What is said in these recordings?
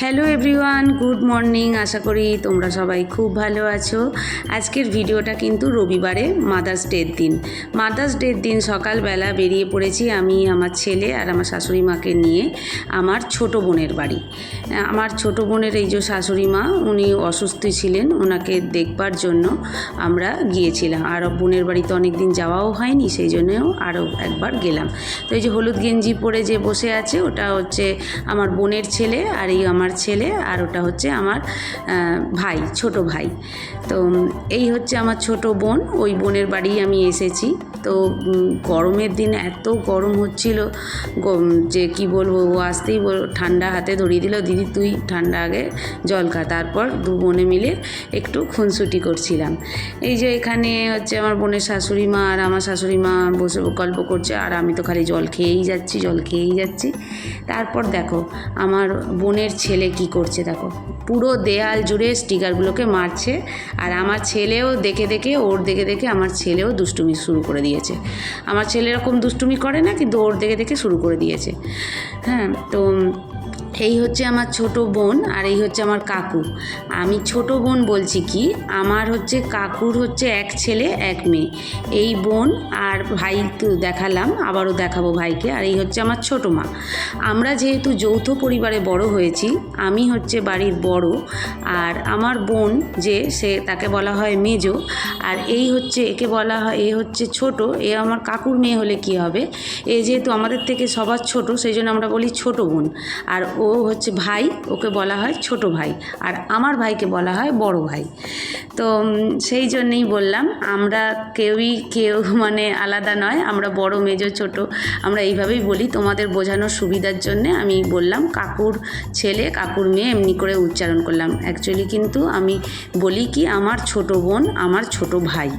Hello everyone good morning আশা করি তোমরা সবাই খুব ভালো আছো। আজকের ভিডিওটা কিন্তু রবিবারে মাদার্স ডের দিন। মাদার্স ডের দিন সকালবেলা বেরিয়ে পড়েছি আমি, আমার ছেলে আর আমার শাশুড়ি মাকে নিয়ে আমার ছোট বোনের বাড়ি। আমার ছোট বোনের এই যে শাশুড়ি মা, উনি অসুস্থ ছিলেন, ওনাকে দেখবার জন্য আমরা গিয়েছিলাম। আর বোনের বাড়িতে অনেক দিন যাওয়াও হয়নি, সেই জন্যও আরও একবার গেলাম। তো এই যে হলুদ গেঞ্জি পরে যে বসে আছে, ওটা হচ্ছে আমার বোনের ছেলে আর এই আমার ছেলে, আর ওটা হচ্ছে আমার ভাই, ছোট ভাই। তো, এই হচ্ছে আমার ছোট বোন, ওই বোনের বাড়ি আমি এসেছি। তো গরমের দিন এত গরম হচ্ছিল যে কি বলব, ও আসতেই ঠান্ডা হাতে ধরিয়ে দিল, দিদি, তুই ঠান্ডা আগে জল খা। তারপর দু বোনে মিলে একটু খুনসুটি করছিলাম। এই যে এখানে হচ্ছে আমার বোনের শাশুড়ি মা, আর আমার শাশুড়ি মা বসে গল্প করছে, আর আমি তো খালি জল খেয়েই যাচ্ছি, জল খেয়েই যাচ্ছি। তারপর দেখো, আমার বোনের ছেলে কি করছে দেখো। পুরো দেয়াল জুড়ে স্টিকারগুলোকে মারছে আর আমার ছেলেও দেখে দেখে, ওর দেখে দেখে আমার ছেলেও দুষ্টুমি শুরু করে দিয়েছে। আমার ছেলে এরকম দুষ্টুমি করে না, কিন্তু ওর দেখে দেখে শুরু করে দিয়েছে। হ্যাঁ তো এই হচ্ছে আমার ছোট বোন আর এই হচ্ছে আমার কাকু। আমি ছোট বোন বলছি কি, আমার হচ্ছে কাকুর হচ্ছে এক ছেলে, এক মেয়ে। এই বোন আর ভাই তো দেখালাম, আবারও দেখাবো ভাইকে। আর এই হচ্ছে আমার ছোট মা। আমরা যেহেতু যৌথ পরিবারে বড় হয়েছি, আমি হচ্ছে বাড়ির বড়। আর আমার বোন যে, সে তাকে বলা হয় মেজো। আর এই হচ্ছে, একে বলা হয়, এ হচ্ছে ছোট। এ আমার কাকুর মেয়ে হলে কি হবে? এ যেহেতু আমাদের থেকে সবার ছোট, সেই জন্য আমরা বলি ছোট বোন। আর ও হচ্ছে ভাই, ওকে বলা হয় ছোট ভাই, আর আমার ভাইকে বলা হয় বড় ভাই। তো সেই জন্যেই বললাম, আমরা কেউই কেউ মানে আলাদা নয়, আমরা বড়, মেজো, ছোট, আমরা এইভাবেই বলি। তোমাদের বোঝানোর সুবিধার জন্যে আমি বললাম, কাকুর ছেলে, কাকুর মেয়ে এমনি করে উচ্চারণ করলাম। অ্যাকচুয়ালি কিন্তু আমি বলি কি, আমার ছোট বোন, আমার ছোট ভাই।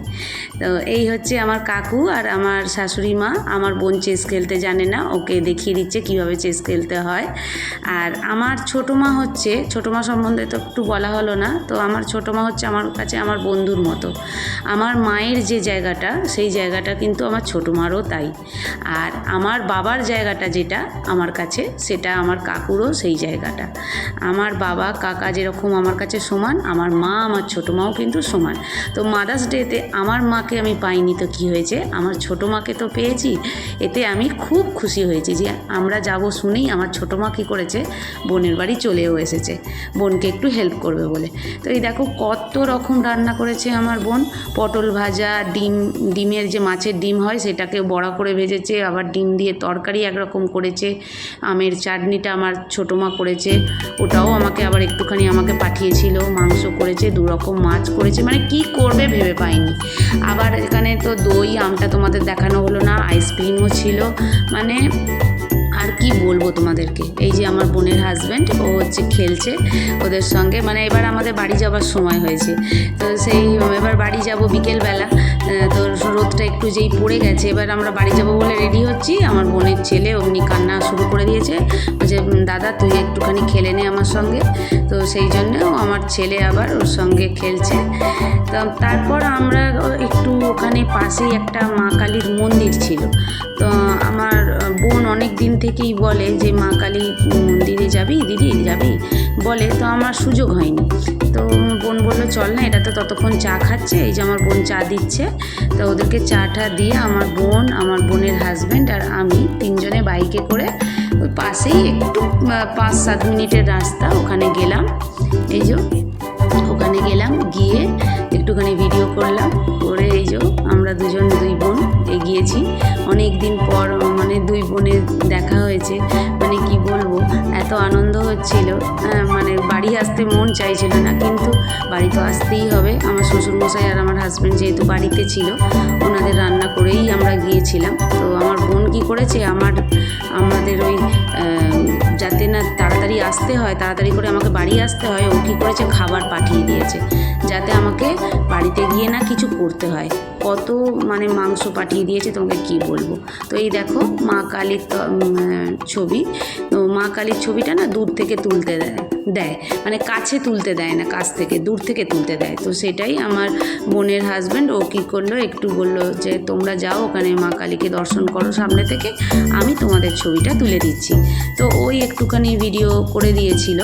তো, এই হচ্ছে আমার কাকু আর আমার শাশুড়ি মা। আমার বোন চেস খেলতে জানে না, ওকে দেখিয়ে দিচ্ছে কীভাবে চেস খেলতে হয়। আর আমার ছোটো মা হচ্ছে, ছোটো মা সম্বন্ধে তো একটু বলা হলো না, তো আমার ছোটো মা হচ্ছে আমার কাছে আমার বন্ধুর মতো। আমার মায়ের যে জায়গাটা, সেই জায়গাটা কিন্তু আমার ছোটো মারও তাই। আর আমার বাবার জায়গাটা যেটা আমার কাছে, সেটা আমার কাকুরও সেই জায়গাটা। আমার বাবা, কাকা যেরকম আমার কাছে সমান, আমার মা, আমার ছোটো মাও কিন্তু সমান। তো মাদার্স ডেতে আমার মাকে আমি পাইনি তো কি হয়েছে? আমার ছোটো মাকে তো পেয়েছি, এতে আমি খুব খুশি হয়েছি যে আমরা যাব শুনেই আমার ছোটো মা কী করেছে বোনের বাড়ি চলেও এসেছে। বোনকে একটু হেল্প করবে বলে। তো এই দেখো কত রকম রান্না করেছে আমার বোন। পটল ভাজা, ডিম, ডিমের যে মাছের ডিম হয় সেটাকে বড়া করে ভেজেছে, আবার ডিম দিয়ে তরকারি একরকম করেছে। আমের চাটনিটা আমার ছোটো মা করেছে, ওটাও আমাকে আবার একটুখানি আমাকে পাঠিয়েছিল, মাংস করেছে দু রকম মাছ করেছে। মানে কি করবে ভেবে পাইনি। আবার এখানে তো দই, আমটা তোমাদের দেখানো হলো না আইসক্রিমও ছিল। মানে আর কি বলব তোমাদেরকে? এই যে আমার বোনের হাজব্যান্ড ও হচ্ছে খেলছে ওদের সঙ্গে। মানে এবার আমাদের বাড়ি যাওয়ার সময় হয়েছে। তো সেই, এবার বাড়ি যাব বিকেলবেলা। একটু যেই পড়ে গেছে, এবার আমরা বাড়ি যাব বলে রেডি হচ্ছি। আমার বোনের ছেলে অমনি কান্না শুরু করে দিয়েছে। যে দাদা, তুই একটুখানি খেলে নে আমার সঙ্গে। তো সেই জন্যও আমার ছেলে আবার ওর সঙ্গে খেলছে। তো তারপর আমরা একটু ওখানে পাশেই একটা মা কালীর মন্দির ছিল। তো আমার বোন অনেক দিন থেকেই বলে যে, মা কালী মন্দিরে যাবি? দিদি, যাবি? বলে, তো আমার সুযোগ হয়নি। তো বোন বলল, চল না, এটা তো ততক্ষণ চা খাচ্ছে। এই যে আমার বোন চা দিচ্ছে। তো ওদেরকে চাটা দিয়ে আমার বোন আমার বোনের হাজব্যান্ড আর আমি তিনজনে বাইকে করে ওই পাশেই একটু পাঁচ সাত মিনিটের রাস্তা ওখানে গেলাম। এই যে ওখানে গেলাম গিয়ে একটুখানি ভিডিও করলাম। করে এই যে আমরা দুজন দুই বোন এগিয়েছি। অনেক দিন পর মানে দুই বোনের দেখা হয়েছে। মানে কি বলব এত আনন্দ হচ্ছিল। হ্যাঁ, মানে বাড়ি আসতে মন চাইছিল না কিন্তু বাড়ি তো আসতেই হবে। আমার শ্বশুরমশাই আর আমার হাজব্যান্ড যেহেতু বাড়িতে ছিল ওনাদের রান্না করেই আমরা গিয়েছিলাম। তো আমার বোন কি করেছে, আমার, আমাদের ওই যাতে না তাড়াতাড়ি আসতে হয়, তাড়াতাড়ি করে আমাকে বাড়ি আসতে হয়, ও কী করেছে, খাবার পাঠিয়ে দিয়েছে। যাতে আমাকে বাড়িতে গিয়ে না কিছু করতে হয়। কত মানে মাংস পাঠিয়ে দিয়েছে, তোমাকে কি বলব? তো এই দেখো, মা কালীর ছবি। তো মা কালীর ছবিটা না দূর থেকে তুলতে দেয়। দেয়। মানে কাছে তুলতে দেয় না, কাছ থেকে, দূর থেকে তুলতে দেয়। তো সেটাই আমার বোনের হাজব্যান্ড ও কী করল, একটু বলল যে, তোমরা যাও ওখানে মা কালীকে দর্শন করো সামনে থেকে, আমি তোমাদের ছবিটা তুলে দিচ্ছি। তো ওই একটুখানি ভিডিও করে দিয়েছিল।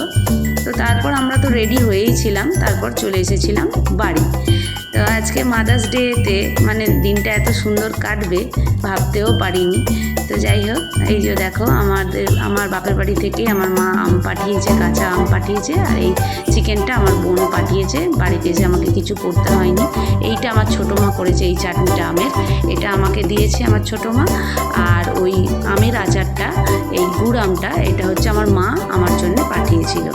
তো তারপর আমরা তো রেডি হয়েই ছিলাম, তারপর চলে এসেছিলাম বাড়ি। তো আজকে মাদার্স ডেতে মানে দিনটা এত সুন্দর কাটবে, ভাবতেও পারিনি। তো যাই হোক, এই যে দেখো, আমাদের, আমার বাপের বাড়ি থেকে আমার মা আম পাঠিয়েছে কাঁচা আম। পাঠিয়েছে আর এই চিকেনটা আমার বোন পাঠিয়েছে। বাড়িতে এসে আমাকে কিছু করতে হয়নি। এইটা আমার ছোটো মা করেছে এই চাটনিটা আমের। এটা আমাকে দিয়েছে আমার ছোটো মা। আর ওই আমের আচারটা, এই গুড় আমটা, এটা হচ্ছে আমার মা আমার জন্য পাঠিয়েছিল।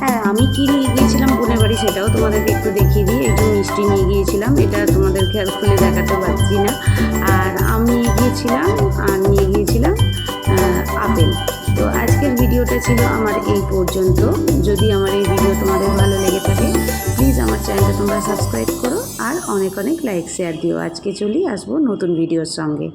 হ্যাঁ আমি কি নিয়ে গিয়েছিলাম বোনের বাড়ি সেটাও তোমাদেরকে একটু দেখিয়ে দিই। একটু মিষ্টি নিয়ে গিয়েছিলাম, এটা তোমাদেরকে আর খুলে দেখাতে পারছি না। আর আমি গিয়েছিলাম, আর নিয়ে গিয়েছিলাম আপেল। তো আজকের ভিডিওটা ছিল আমার এই পর্যন্ত। যদি আমার এই ভিডিও তোমাদের ভালো লেগে থাকে প্লিজ আমার চ্যানেলটা তোমরা সাবস্ক্রাইব করো আর অনেক অনেক লাইক শেয়ার দিও। আজকে চলি আসব নতুন ভিডিওর সঙ্গে।